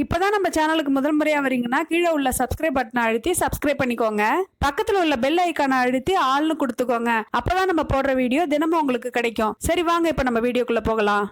இப்போதான் நம்ம சேனலுக்கு முதல் முறையாக வரீங்கன்னா கீழே உள்ள சப்ஸ்கிரைப் பட்டனை அழுத்தி சப்ஸ்கிரைப் பண்ணிக்கோங்க. பக்கத்தில் உள்ள பெல் ஐக்கானை அழுத்தி ஆள்னு கொடுத்துக்கோங்க. அப்போதான் நம்ம போடுற வீடியோ தினமும் உங்களுக்கு கிடைக்கும். சரி வாங்க இப்போ நம்ம வீடியோக்குள்ளே போகலாம்.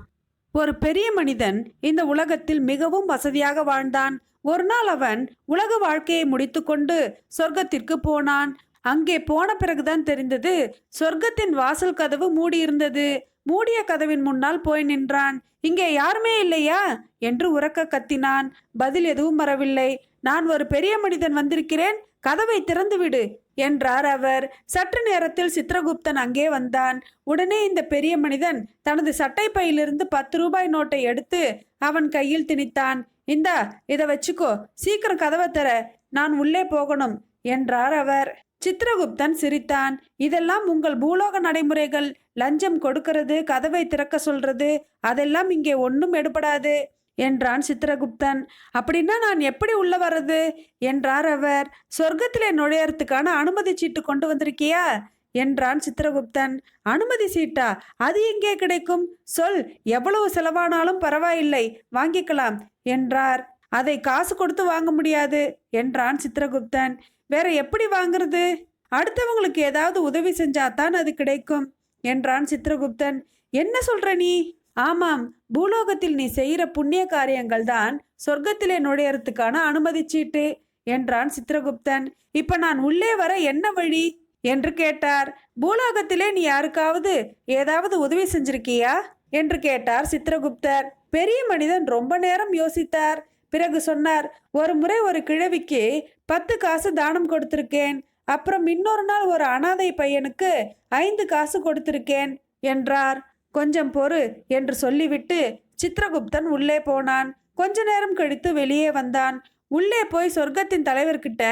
ஒரு பெரிய மனிதன் இந்த உலகத்தில் மிகவும் வசதியாக வாழ்ந்தான். ஒரு நாள் அவன் உலக வாழ்க்கையை முடித்துக்கொண்டு சொர்க்கத்திற்கு போனான். அங்கே போன பிறகுதான் தெரிந்தது சொர்க்கத்தின் வாசல் கதவு மூடியிருந்தது. மூடிய கதவின் முன்னால் போய் நின்றான். இங்கே யாருமே இல்லையா? என்று உறக்க கத்தினான். பதில் எதுவும் வரவில்லை. நான் ஒரு பெரிய மனிதன் வந்திருக்கிறேன். கதவை திறந்துவிடு என்றார் அவர். சற்று நேரத்தில் சித்திரகுப்தன் அங்கே வந்தான். உடனே இந்த பெரிய மனிதன் தனது சட்டை பையிலிருந்து பத்து ரூபாய் நோட்டை எடுத்து அவன் கையில் திணித்தான். இந்தா இதை வச்சுக்கோ. சீக்கிரம் கதவை தர நான் உள்ளே போகணும் என்றார் அவர். சித்திரகுப்தன் சிரித்தான். இதெல்லாம் உங்கள் பூலோக நடைமுறைகள். லஞ்சம் கொடுக்கிறது கதவை திறக்க சொல்றது அதெல்லாம் இங்கே ஒன்றும் எடுபடாது என்றான் சித்திரகுப்தன் அப்படின்னா நான் எப்படி உள்ள வர்றது? என்றார் அவர். சொர்க்கத்திலே நுழையறதுக்கான அனுமதி சீட்டு கொண்டு வந்திருக்கியா? என்றான் சித்திரகுப்தன் அனுமதி சீட்டா? அது எங்கே கிடைக்கும்? சொல். எவ்வளவு செலவானாலும் பரவாயில்லை. வாங்கிக்கலாம் என்றார். அதை காசு கொடுத்து வாங்க முடியாது என்றான் சித்திரகுப்தன் வேற எப்படி வாங்குறது? அடுத்தவங்களுக்கு ஏதாவது உதவி செஞ்சாதான் அது கிடைக்கும் என்றான் சித்திரகுப்தன். என்ன சொல்ற நீ? ஆமாம் பூலோகத்தில் நீ செய்கிற புண்ணிய காரியங்கள் தான் சொர்க்கத்திலே நுழையறதுக்கான அனுமதி சீட்டு என்றான் சித்திரகுப்தன். இப்ப நான் உள்ளே வர என்ன வழி? என்று கேட்டார். பூலோகத்திலே நீ யாருக்காவது ஏதாவது உதவி செஞ்சிருக்கியா? என்று கேட்டார் சித்திரகுப்தர். பெரிய மனிதன் ரொம்ப நேரம் யோசித்தார். பிறகு சொன்னார் ஒரு முறை ஒரு கிழவிக்கு பத்து காசு தானம் கொடுத்திருக்கேன். அப்புறம் இன்னொரு நாள் ஒரு அனாதை பையனுக்கு ஐந்து காசு கொடுத்திருக்கேன் என்றார். கொஞ்சம் பொறு என்று சொல்லிவிட்டு சித்திரகுப்தன் உள்ளே போனான். கொஞ்ச நேரம் கழித்து வெளியே வந்தான். உள்ளே போய் சொர்க்கத்தின் தலைவர்கிட்ட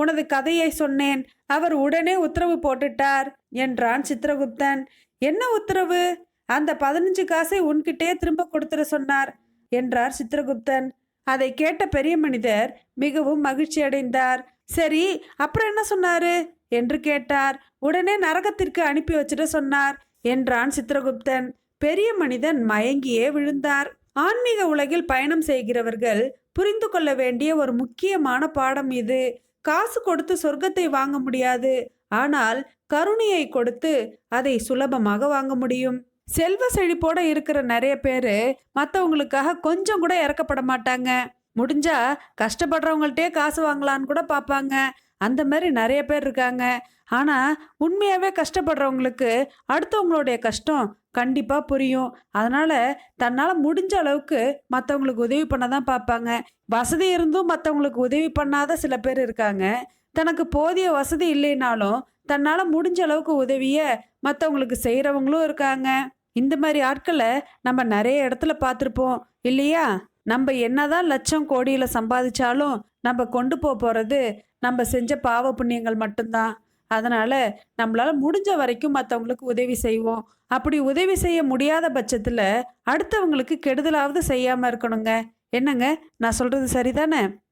உனது கதையை சொன்னேன். அவர் உடனே உத்தரவு போட்டுட்டார் என்றான் சித்திரகுப்தன். என்ன உத்தரவு? அந்த பதினஞ்சு காசை உன்கிட்டே திரும்ப கொடுத்துட சொன்னார் என்றார் சித்திரகுப்தன். அதை கேட்ட பெரிய மனிதர் மிகவும் மகிழ்ச்சி அடைந்தார். சரி அப்புறம் என்ன சொன்னாரு? என்று கேட்டார். உடனே நரகத்திற்கு அனுப்பி வச்சிட சொன்னார் என்றான் சித்திரகுப்தன். பெரிய மனிதன் மயங்கியே விழுந்தார். ஆன்மீக உலகில் பயணம் செய்கிறவர்கள் புரிந்து கொள்ள வேண்டிய ஒரு முக்கியமான பாடம் இது. காசு கொடுத்து சொர்க்கத்தை வாங்க முடியாது. ஆனால் கருணையை கொடுத்து அதை சுலபமாக வாங்க முடியும். செல்வ செழிப்போட இருக்கிற நிறைய பேர் மற்றவங்களுக்காக கொஞ்சம் கூட இறக்கப்பட மாட்டாங்க. முடிஞ்சா கஷ்டப்படுறவங்கள்ட்டே காசு வாங்கலான்னு கூட பார்ப்பாங்க. அந்த மாதிரி நிறைய பேர் இருக்காங்க. ஆனால் உண்மையாகவே கஷ்டப்படுறவங்களுக்கு அடுத்தவங்களுடைய கஷ்டம் கண்டிப்பாக புரியும். அதனால் தன்னால் முடிஞ்ச அளவுக்கு மற்றவங்களுக்கு உதவி பண்ண தான் பார்ப்பாங்க. வசதி இருந்தும் மற்றவங்களுக்கு உதவி பண்ணாத சில பேர் இருக்காங்க. தனக்கு போதிய வசதி இல்லைனாலும் தன்னால் முடிஞ்ச அளவுக்கு உதவியை மற்றவங்களுக்கு செய்கிறவங்களும் இருக்காங்க. இந்த மாதிரி ஆட்களை நம்ம நிறைய இடத்துல பார்த்துருப்போம் இல்லையா? நம்ம என்னதான் லட்சம் கோடியில் சம்பாதிச்சாலும் நம்ம கொண்டு போக போகிறது நம்ம செஞ்ச பாவ புண்ணியங்கள் மட்டும்தான். அதனால் நம்மளால் முடிஞ்ச வரைக்கும் மற்றவங்களுக்கு உதவி செய்வோம். அப்படி உதவி செய்ய முடியாத பட்சத்தில் அடுத்தவங்களுக்கு கெடுதலாவது செய்யாமல் இருக்கணுங்க. என்னங்க? நான் சொல்கிறது சரிதானே?